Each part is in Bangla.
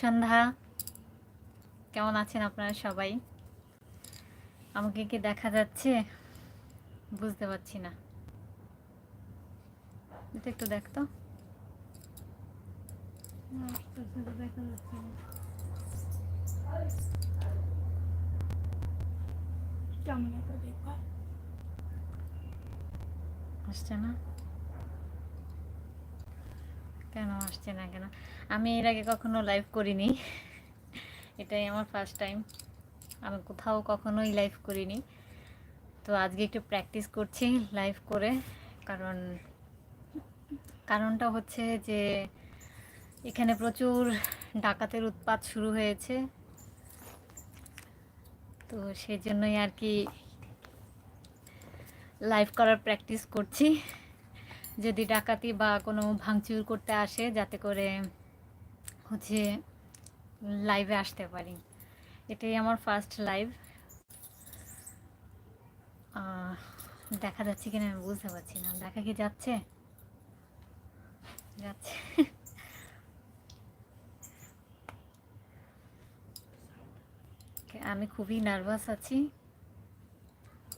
সন্ধ্যা। কেমন আছেন আপনারা সবাই? আমাকে কি দেখা যাচ্ছে? বুঝতে পারছি না। এটা একটু দেখতো আসছে না? কেন আসছে না কেন? আমি এর আগে কখনো লাইভ করিনি। এটাই আমার ফার্স্ট টাইম আমি কোথাও কখনোই লাইভ করিনি। তো আজকে একটু প্র্যাকটিস করছি লাইভ করে। কারণ, কারণটা হচ্ছে যে, এখানে প্রচুর ডাকাতের উৎপাত শুরু হয়েছে। তো সেই জন্যই আর কি লাইভ করার প্র্যাকটিস করছি। যদি ডাকাতি বা কোনো ভাঙচুর করতে আসে, যাতে করে হচ্ছে লাইভে আসতে পারি। এটাই আমার ফার্স্ট লাইভ দেখা যাচ্ছে কিনা আমি বুঝতে পারছি না। দেখা কি যাচ্ছে? যাচ্ছে। আমি খুবই নার্ভাস আছি।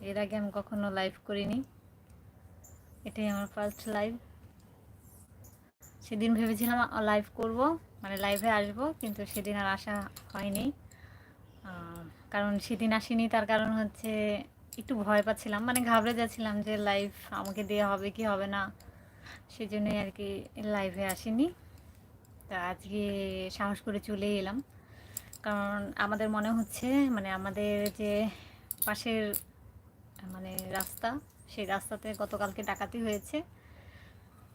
এর আগে আমি কখনো লাইভ করিনি। এটাই আমার ফার্স্ট লাইভ সেদিন ভেবেছিলাম লাইভ করব মানে লাইভে আসব, কিন্তু সেদিন আর আসা হয়নি। কারণ সেদিন আসিনি, তার কারণ হচ্ছে একটু ভয় পাচ্ছিলাম মানে ঘাবড়ে যাচ্ছিলাম যে লাইভ আমাকে দেওয়া হবে কি হবে না। সেই জন্যই আর কি লাইভে আসিনি। তা আজকে সাহস করে চলে এলাম। কারণ আমাদের মনে হচ্ছে মানে আমাদের যে পাশের মানে রাস্তা সেই রাস্তাতে গতকালকে ডাকাতি হয়েছে।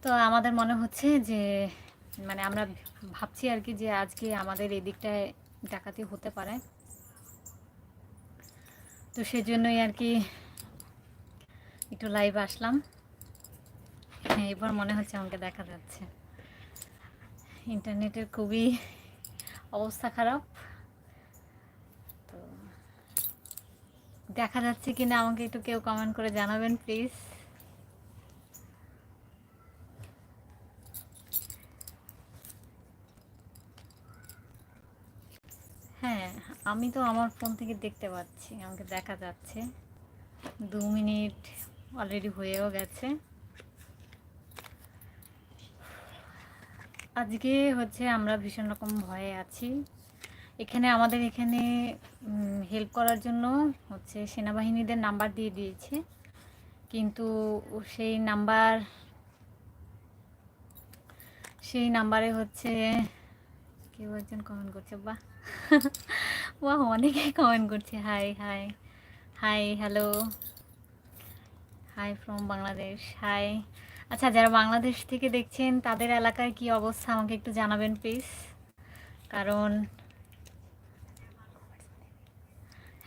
তো আমাদের মনে হচ্ছে যে মানে আমরা ভাবছি আর কি যে আজকে আমাদের এদিকটায় ডাকাতি হতে পারে। তো সেজন্যই আর কি একটু লাইভ আসলাম। হ্যাঁ এবার মনে হচ্ছে আমাকে দেখা যাচ্ছে। ইন্টারনেটের খুবই অবস্থা খারাপ। দেখা যাচ্ছে কিনা আমাকে একটু কেউ কমেন্ট করে জানাবেন প্লিজ হ্যাঁ আমি তো আমার ফোন থেকে দেখতে পাচ্ছি, আমাকে দেখা যাচ্ছে। দু মিনিট অলরেডি হয়েও গেছে। আজকে হচ্ছে আমরা ভীষণ রকম ভয়ে আছি। এখানে আমাদের এখানে হেল্প করার জন্য হচ্ছে সেনাবাহিনীদের নাম্বার দিয়ে দিয়েছে। কিন্তু সেই নাম্বার সেই নাম্বারে হচ্ছে, কেউ একজন কমেন্ট করছে, বাহ। বাহ অনেকেই কমেন্ট করছে hi hi hi hello hi from Bangladesh hi আচ্ছা যারা বাংলাদেশ থেকে দেখছেন, তাদের এলাকায় কি অবস্থা, আমাকে একটু জানাবেন প্লিজ কারণ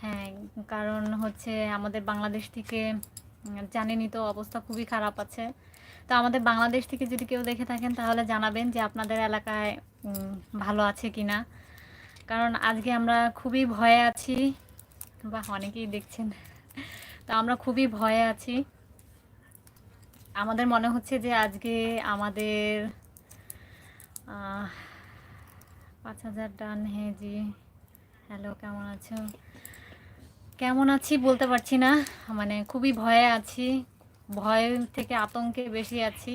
হ্যাঁ কারণ হচ্ছে আমাদের বাংলাদেশ থেকে জানেনি তো অবস্থা খুবই খারাপ আছে। তো আমাদের বাংলাদেশ থেকে যদি কেউ দেখে থাকেন, তাহলে জানাবেন যে আপনাদের এলাকায় ভালো আছে কি না কারণ আজকে আমরা খুবই ভয়ে আছি। বা অনেকেই দেখছেন। তো আমরা খুবই ভয়ে আছি। আমাদের মনে হচ্ছে যে আজকে আমাদের পাঁচ হাজার ডান হ্যাঁ জি। হ্যালো, কেমন আছো? কেমন আছি বলতে পারছি না। মানে খুবই ভয়ে আছি। ভয় থেকে আতঙ্কে বেশি আছি।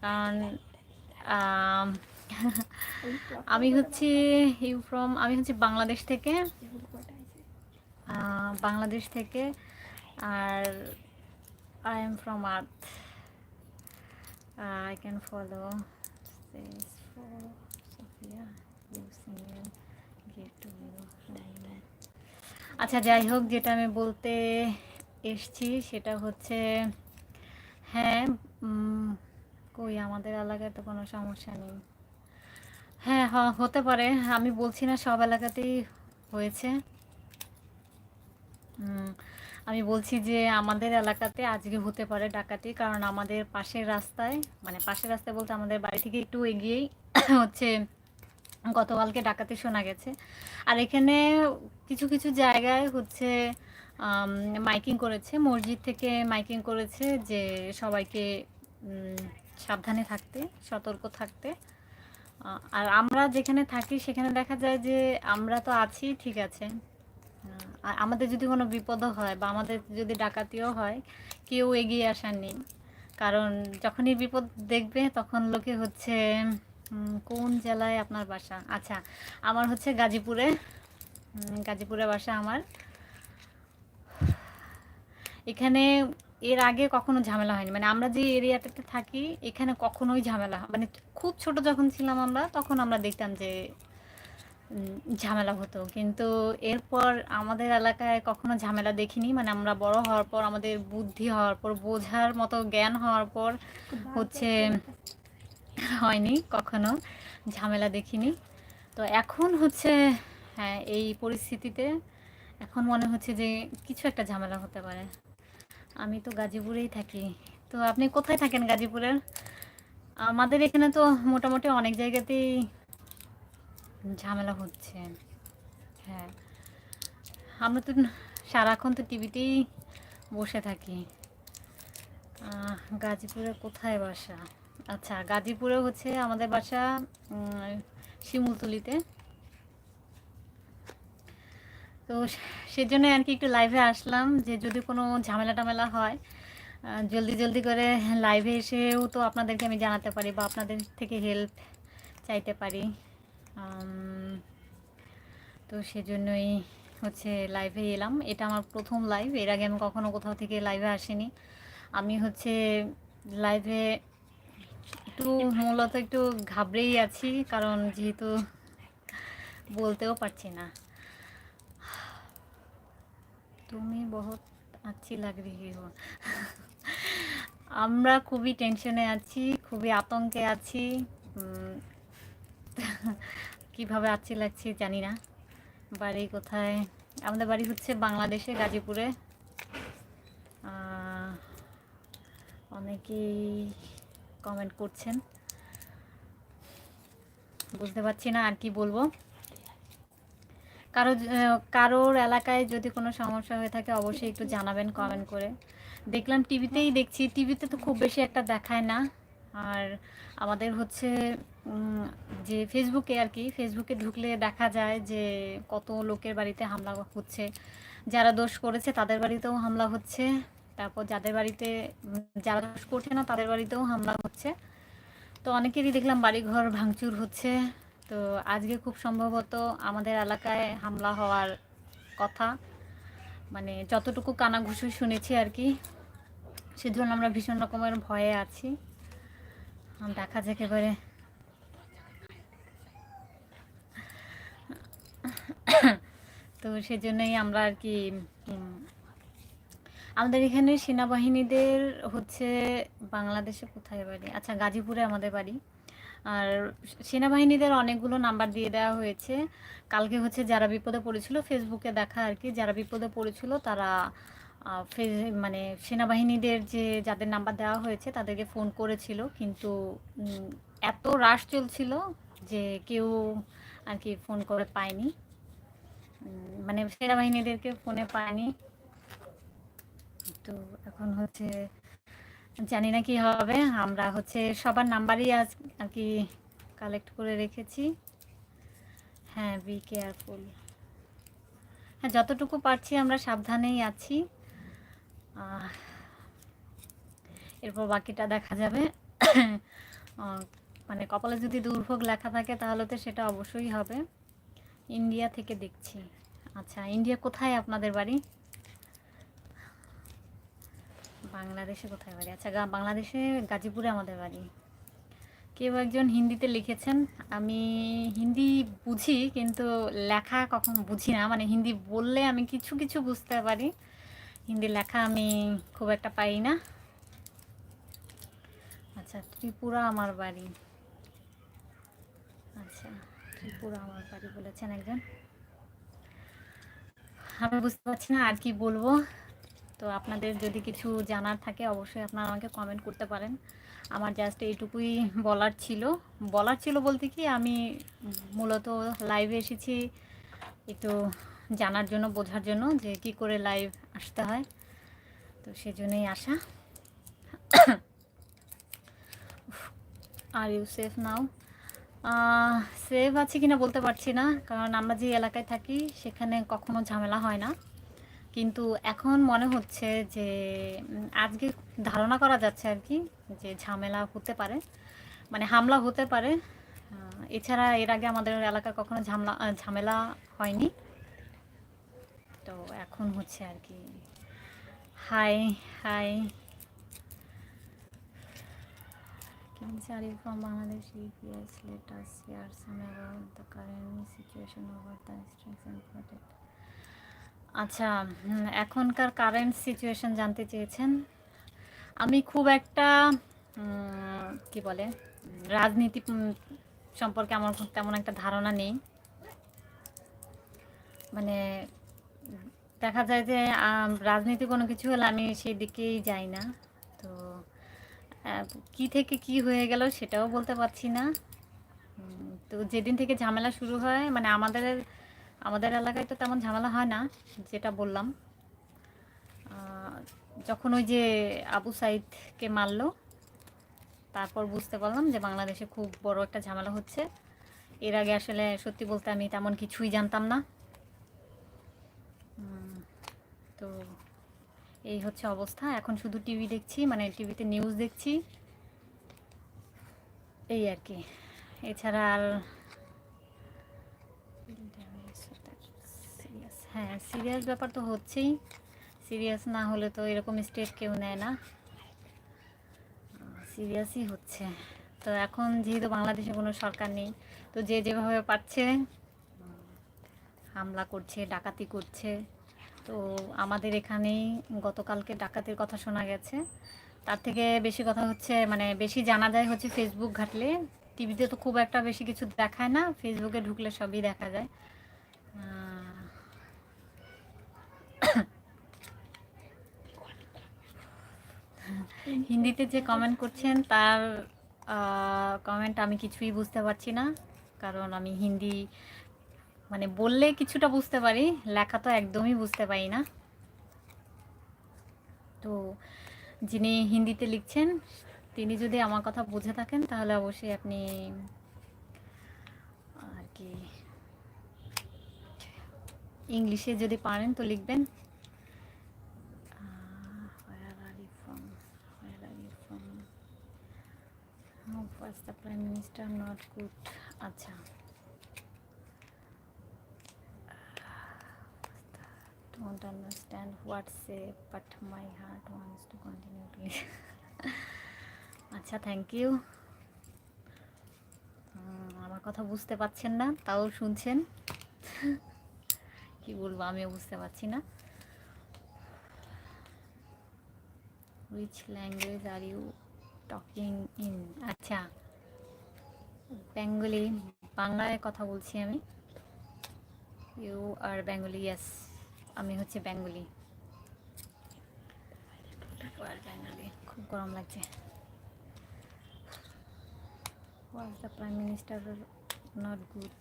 কারণ, আমি হচ্ছে ইউ ফ্রম আমি হচ্ছে বাংলাদেশ থেকে। বাংলাদেশ থেকে। আর I am from earth I can follow আচ্ছা যাই হোক, যেটা আমি বলতে এসছি সেটা হচ্ছে হ্যাঁ কই আমাদের এলাকায় তো কোনো সমস্যা নেই। হ্যাঁ হতে পারে, আমি বলছি না সব এলাকাতেই হয়েছে। আমি বলছি যে আমাদের এলাকাতে আজকে হতে পারে ডাকাতি, কারণ আমাদের পাশের রাস্তায় মানে পাশের রাস্তায় বলতে আমাদের বাড়ি থেকে একটু এগিয়েই হচ্ছে গতকালকে ডাকাতি শোনা গেছে। আর এখানে কিছু কিছু জায়গায় হচ্ছে মাইকিং করেছে, মসজিদ থেকে মাইকিং করেছে যে সবাইকে সাবধানে থাকতে, সতর্ক থাকতে। আর আমরা যেখানে থাকি সেখানে দেখা যায় যে আমরা তো আছি, ঠিক আছে। আর আমাদের যদি কোনো বিপদও হয় বা আমাদের যদি ডাকাতিও হয়, কেউ এগিয়ে আসার নেই। কারণ যখনই বিপদ দেখবে তখন লোকে হচ্ছে কোন জেলায় আপনার বাসা? আচ্ছা আমার হচ্ছে গাজীপুরে। গাজীপুরে বাসা আমার। এখানে এর আগে কখনো ঝামেলা হয়নি। মানে আমরা যে এরিয়াটাতে থাকি এখানে কখনোই ঝামেলা মানে খুব ছোট যখন ছিলাম আমরা তখন আমরা দেখতাম যে ঝামেলা হতো। কিন্তু এরপর আমাদের এলাকায় কখনো ঝামেলা দেখিনি। মানে আমরা বড় হওয়ার পর আমাদের বুদ্ধি হওয়ার পর বোঝার মতো জ্ঞান হওয়ার পর হচ্ছে হয়নি কখনো ঝামেলা দেখিনি। তো এখন হচ্ছে হ্যাঁ এই পরিস্থিতিতে এখন মনে হচ্ছে যে কিছু একটা ঝামেলা হতে পারে। আমি তো গাজীপুরেই থাকি। তো আপনি কোথায় থাকেন গাজীপুরের আমাদের এখানে তো মোটামুটি অনেক জায়গাতেই ঝামেলা হচ্ছে। হ্যাঁ আমরা তো সারাক্ষণ তো টিভিতেই বসে থাকি। আহ, গাজীপুরে কোথায় বাসা? আচ্ছা গাজীপুরে হচ্ছে আমাদের বাসা শিমুলতলিতে। তো সেজন্য আর কি একটু লাইভে আসলাম যে যদি কোনো ঝামেলা টামেলা হয় জলদি জলদি করে লাইভে এসেও তো আপনাদেরকে আমি জানাতে পারি বা আপনাদের থেকে হেল্প চাইতে পারি। তো সেজন্যই হচ্ছে লাইভে এলাম। এটা আমার প্রথম লাইভ এর আগে আমি কখনো কোথাও থেকে লাইভে আসিনি। আমি হচ্ছে লাইভে একটু মূলত একটু ঘাবড়েই আছি, কারণ যেহেতু বলতেও পারছি না। তুমি বহুত আচ্ছি লাগ রহি আমরা খুবই টেনশনে আছি, খুবই আতঙ্কে আছি। কীভাবে আচ্ছি লাগছি জানি না। বাড়ি কোথায়? আমাদের বাড়ি হচ্ছে বাংলাদেশে গাজীপুরে। অনেকেই কমেন্ট করছেন। বুঝতে পারছি না আর কি বলব। কারও কারোর এলাকায় যদি কোনো সমস্যা হয়ে থাকে, অবশ্যই একটু জানাবেন কমেন্ট করে। দেখলাম টিভিতেই দেখছি, টিভিতে তো খুব বেশি একটা দেখায় না। আর আমাদের হচ্ছে যে ফেসবুকে আর কি ফেসবুকে ঢুকলে দেখা যায় যে কত লোকের বাড়িতে হামলা হচ্ছে। যারা দোষ করেছে, তাদের বাড়িতেও হামলা হচ্ছে। তারপর যাদের বাড়িতে যারা দোষ করছে না, তাদের বাড়িতেও হামলা হচ্ছে। তো অনেকেরই দেখলাম বাড়িঘর ভাঙচুর হচ্ছে। তো আজকে খুব সম্ভবত আমাদের এলাকায় হামলা হওয়ার কথা। মানে যতটুকু কানাঘুষো শুনেছি আর কি সেজন্য আমরা ভীষণ রকমের ভয়ে আছি। দেখা যাক এবারে। তো সেজন্যই আমরা আর কি আমাদের এখানে সেনাবাহিনীদের হচ্ছে বাংলাদেশে কোথায় বাড়ি? আচ্ছা গাজীপুরে আমাদের বাড়ি। আর সেনাবাহিনীদের অনেকগুলো নাম্বার দিয়ে দেওয়া হয়েছে। কালকে হচ্ছে যারা বিপদে পড়েছিল ফেসবুকে দেখা আর কি, যারা বিপদে পড়েছিল তারা মানে সেনাবাহিনীদের যে যাদের নাম্বার দেওয়া হয়েছে তাদেরকে ফোন করেছিল। কিন্তু এত রাশ চলছিল যে কেউ আর কি ফোন করে পায়নি। মানে সেনাবাহিনীদেরকে ফোনে পায়নি। তো এখন হচ্ছে, জানি না কি হবে। আমরা হচ্ছে সবার নাম্বারই আজ আর কি কালেক্ট করে রেখেছি। হ্যাঁ বি কেয়ারফুল হ্যাঁ যতটুকু পারছি আমরা সাবধানেই আছি। এরপর বাকিটা দেখা যাবে। মানে কপালে যদি দুর্ভোগ লেখা থাকে তাহলে তো সেটা অবশ্যই হবে। ইন্ডিয়া থেকে দেখছি। আচ্ছা ইন্ডিয়া কোথায় আপনাদের বাড়ি? বাংলাদেশে কোথায় বাড়ি? আচ্ছা বাংলাদেশে গাজীপুরে আমাদের বাড়ি। কেউ একজন হিন্দিতে লিখেছেন। আমি হিন্দি বুঝি, কিন্তু লেখা কখন বুঝি না। মানে হিন্দি বললে আমি কিছু কিছু বুঝতে পারি। হিন্দি লেখা আমি খুব একটা পাই না। আচ্ছা ত্রিপুরা আমার বাড়ি। আচ্ছা ত্রিপুরা আমার বাড়ি বলেছেন একজন। আমি বুঝতে পারছি না আর কি বলব। তো আপনাদের যদি কিছু জানার থাকে, অবশ্যই আপনারা আমাকে কমেন্ট করতে পারেন। আমার জাস্ট এইটুকুই বলার ছিল। বলার ছিল বলতে কি, আমি মূলত লাইভে এসেছি একটু জানার জন্য, বোঝার জন্য যে কি করে লাইভ আসতে হয়। তো সেজন্যই আসা। Are you safe now safe আছে কিনা বলতে পারছি না, কারণ আমরা যে এলাকায় থাকি, সেখানে কখনো ঝামেলা হয় না। কিন্তু এখন মনে হচ্ছে যে আজকে ধারণা করা যাচ্ছে আর কি যে ঝামেলা হতে পারে মানে হামলা হতে পারে। এছাড়া এর আগে আমাদের এলাকা কখনো ঝামেলা ঝামেলা হয়নি। তো এখন হচ্ছে আর কি। Hi hi. from Bangladesh, EPS, let. আচ্ছা এখনকার কারেন্ট সিচুয়েশন জানতে চেয়েছেন? আমি খুব একটা কি বলে, রাজনীতি সম্পর্কে আমার তেমন একটা ধারণা নেই। মানে দেখা যায় যে রাজনীতি কোনো কিছু হলে আমি সেই দিকেই যাই না। তো কি থেকে কি হয়ে গেল সেটাও বলতে পারছি না। তো যেদিন থেকে ঝামেলা শুরু হয় মানে আমাদের আমাদের এলাকায় তো তেমন ঝামেলা হয় না, যেটা বললাম। যখন ওই যে আবু সাইদকে মারল, তারপর বুঝতে পারলাম যে বাংলাদেশে খুব বড় একটা ঝামেলা হচ্ছে। এর আগে আসলে সত্যি বলতে আমি তেমন কিছুই জানতাম না। তো এই হচ্ছে অবস্থা। এখন শুধু টিভি দেখছি মানে টিভিতে নিউজ দেখছি। এই আর কি। এছাড়া আর সিরিয়াস হ্যাঁ সিরিয়াস ব্যাপার তো হচ্ছেই। সিরিয়াস না হলে তো এরকম স্টেপ কেউ নেয় না। সিরিয়াসই হচ্ছে। তো এখন যেহেতু বাংলাদেশে কোনো সরকার নেই, তো যে যেভাবে পাচ্ছে হামলা করছে, ডাকাতি করছে, তো আমাদের এখানেই গতকালকে ডাকাতির কথা শোনা গেছে। তার থেকে বেশি কথা হচ্ছে মানে বেশি জানা যায় হচ্ছে ফেসবুক ঘাটলে। টিভিতে তো খুব একটা বেশি কিছু দেখায় না ফেসবুকে ঢুকলে সবই দেখা যায়। হিন্দিতে যে কমেন্ট করছেন, তার কমেন্ট আমি কিছুই বুঝতে পারছি না। কারণ আমি হিন্দি মানে বললে কিছুটা বুঝতে পারি, লেখা তো একদমই বুঝতে পারি না। তো যিনি হিন্দিতে লিখছেন, তিনি যদি আমার কথা বুঝে থাকেন, তাহলে অবশ্যই আপনি, আর কি, ইংলিশে যদি পারেন তো লিখবেন ah, where are you from? Where are you from? How was the এটা নট গুড আচ্ছা। Don't understand WhatsApp but my heart wants to continue আচ্ছা থ্যাংক ইউ আমার কথা বুঝতে পারছেন না, তাও শুনছেন? কি বলব, আমিও বুঝতে পারছি না। Which language are you talking in আচ্ছা। বেঙ্গলি বাংলায় কথা বলছি আমি। ইউ আর বেঙ্গলি ইয়াস আমি হচ্ছে বেঙ্গলি আর বেঙ্গলি খুব গরম লাগছে। Prime minister not good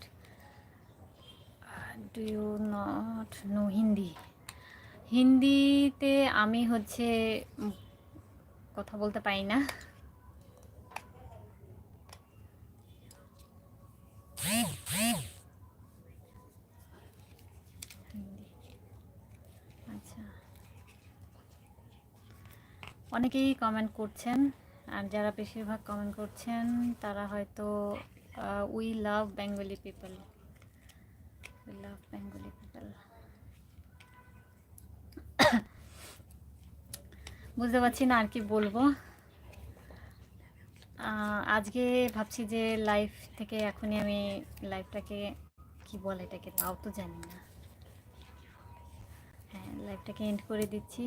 do you not know Hindi হিন্দিতে আমি হচ্ছে কথা বলতে পারি না হিন্দি আচ্ছা অনেকেই কমেন্ট করছেন, আর যারা বেশিরভাগ কমেন্ট করছেন, তারা হয়তো we love Bengali people we love Bengali people বুঝতে পারছি না আর কি বলব। আজকে ভাবছি যে লাইফ থেকে এখনই আমি লাইফটাকে কি বলে এটাকে? তাও তো জানি না। হ্যাঁ লাইফটাকে এন্ড করে দিচ্ছি।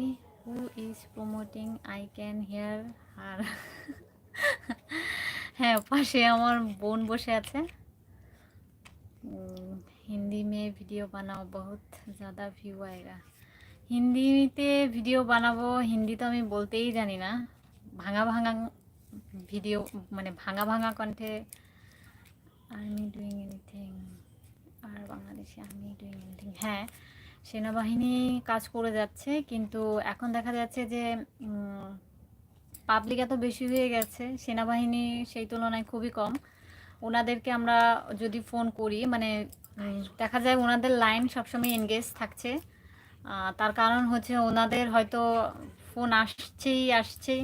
who is promoting, I can hear her. হ্যাঁ পাশে আমার বোন বসে আছে। হিন্দি মে ভিডিও বানাও বহুত জাদা ভিউ আয়েগা। হিন্দিতে ভিডিও বানাবো, হিন্দি তো আমি বলতেই জানি না। ভাঙা ভাঙা ভিডিও মানে ভাঙা ভাঙা কণ্ঠে আর মি ডুইং এনিথিং আর বাংলাদেশে আমি ডুইং এনিথিং হ্যাঁ সেনাবাহিনী কাজ করে যাচ্ছে, কিন্তু এখন দেখা যাচ্ছে যে পাবলিক এত বেশি হয়ে গেছে, সেনাবাহিনী সেই তুলনায় খুবই কম। ওনাদেরকে আমরা যদি ফোন করি মানে দেখা যায় ওনাদের লাইন সবসময় এনগেজ থাকছে। তার কারণ হচ্ছে ওনাদের হয়তো ফোন আসছেই আসছেই।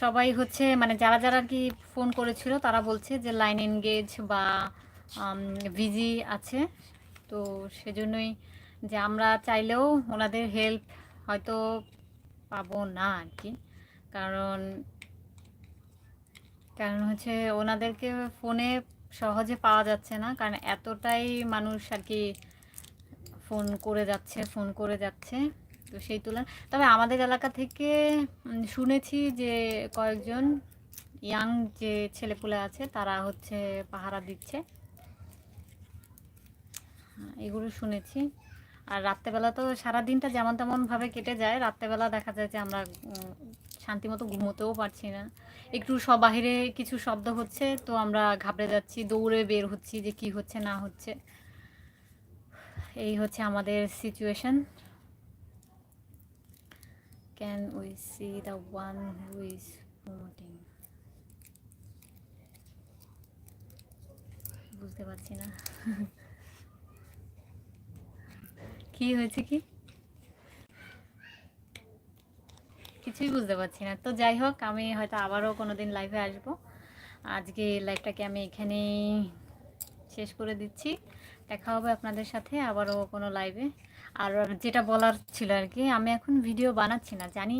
সবাই হচ্ছে মানে যারা যারা কি ফোন করেছিল, তারা বলছে যে লাইন এনগেজ বা বিজি আছে। তো সেজন্যই যে আমরা চাইলেও ওনাদের হেল্প হয়তো পাবো না আর কি কারণ কারণ হচ্ছে ওনাদেরকে ফোনে সহজে পাওয়া যাচ্ছে না। কারণ এতটাই মানুষ আর কি ফোন করে যাচ্ছে ফোন করে যাচ্ছে। তো সেই তুলনায় তবে আমাদের এলাকা থেকে শুনেছি যে কয়েকজন ইয়াং যে ছেলেপুলে আছে তারা হচ্ছে পাহারা দিচ্ছে। হ্যাঁ, এগুলো শুনেছি। আর রাত্রেবেলা তো সারা দিনটা যেমন তেমন ভাবে কেটে যায় রাত্রেবেলা দেখা যায় যে আমরা উম, শান্তিমতো ঘুমোতেও পারছি না। একটু সব বাহিরে কিছু শব্দ হচ্ছে তো আমরা ঘাবড়ে যাচ্ছি দৌড়ে বের হচ্ছি যে কি হচ্ছে না হচ্ছে। এই হচ্ছে আমাদের situation can we see the one who is promoting বুঝতে পারছি না। কি হয়েছে কি? কিছুই বুঝতে পারছি না। তো যাই হোক, আমি হয়তো আবারও কোনো দিন লাইভে আসব। আজকে লাইভটাকে আমি এখানেই শেষ করে দিচ্ছি। দেখা হবে আপনাদের সাথে আবারও কোনো লাইভে আর যেটা বলার ছিল আর কি, আমি এখন ভিডিও বানাচ্ছি না। জানি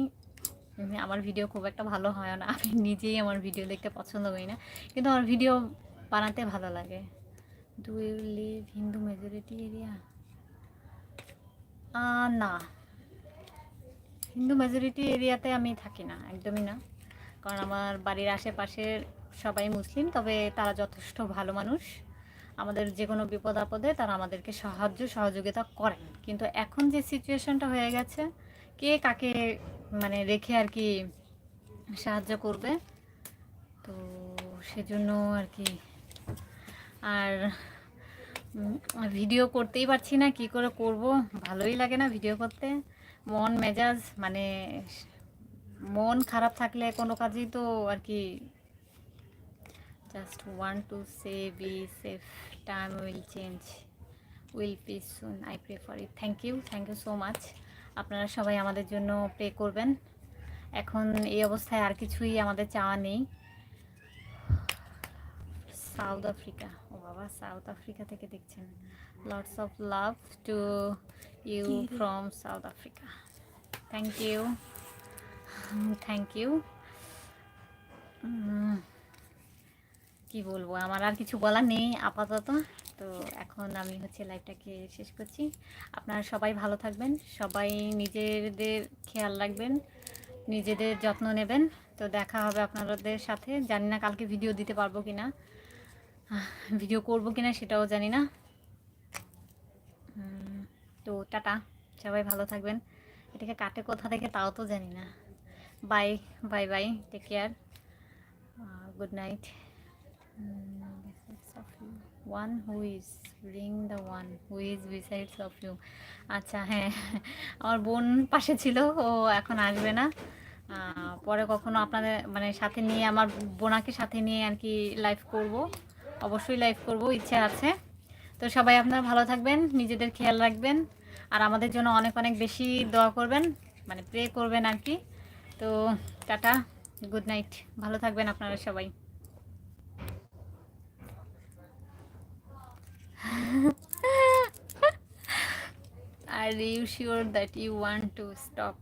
আমার ভিডিও খুব একটা ভালো হয় না। আমি নিজেই আমার ভিডিও দেখতে পছন্দ করি না। কিন্তু আমার ভিডিও বানাতে ভালো লাগে। Do you live Hindu majority area না। হিন্দু মেজরিটি এরিয়াতে আমি থাকি না, একদমই না। কারণ আমার বাড়ির আশেপাশের সবাই মুসলিম, তবে তারা যথেষ্ট ভালো মানুষ। আমাদের যে কোনো বিপদ আপদে তারা আমাদেরকে সাহায্য, সহযোগিতা করেন। কিন্তু এখন যে সিচুয়েশনটা হয়ে গেছে, কে কাকে মানে রেখে আর কি সাহায্য করবে, তো সেজন্য আর কি। আর ভিডিও করতেই পারছি না, কি করে করব? ভালোই লাগে না ভিডিও করতে। মন, মেজাজ মানে মন খারাপ থাকলে কোনো কাজই তো আর কি just one two say be safe time will change will be soon I pray for it thank you thank you so much আপনারা সবাই আমাদের জন্য প্রে করবেন। এখন এই অবস্থায় আর কিছুই আমাদের চাওয়া নেই। সাউথ আফ্রিকা বাবা সাউথ আফ্রিকা থেকে দেখছেন। Lots of love to you from South Africa thank you thank you কি বলব আমার আর কিছু বলার নেই আপাতত। তো এখন আমি হচ্ছে লাইভটাকে শেষ করছি। আপনারা সবাই ভালো থাকবেন সবাই নিজেদের খেয়াল রাখবেন নিজেদের যত্ন নেবেন। তো দেখা হবে আপনাদের সাথে। জানি না কালকে ভিডিও দিতে পারব কি না ভিডিও করব কিনা সেটাও জানি না। তো টাটা, সবাই ভালো থাকবেন। এটাকে কাটে কোথা থেকে তাও তো জানি না। Bye bye bye take care good night one who is ring the one who is besides of you আচ্ছা হ্যাঁ আমার বোন পাশে ছিল, ও এখন আসবে না। পরে কখনো আপনাদের মানে সাথে নিয়ে, আমার বোনাকে সাথে নিয়ে আর কি লাইভ করব। অবশ্যই লাইভ করব, ইচ্ছে আছে। তো সবাই আপনারা ভালো থাকবেন, নিজেদের খেয়াল রাখবেন, আর আমাদের জন্য অনেক অনেক বেশি দোয়া করবেন মানে প্রে করবেন আর কি। তো টাটা গুড নাইট ভালো থাকবেন আপনারা সবাই। Are you sure that you want to stop?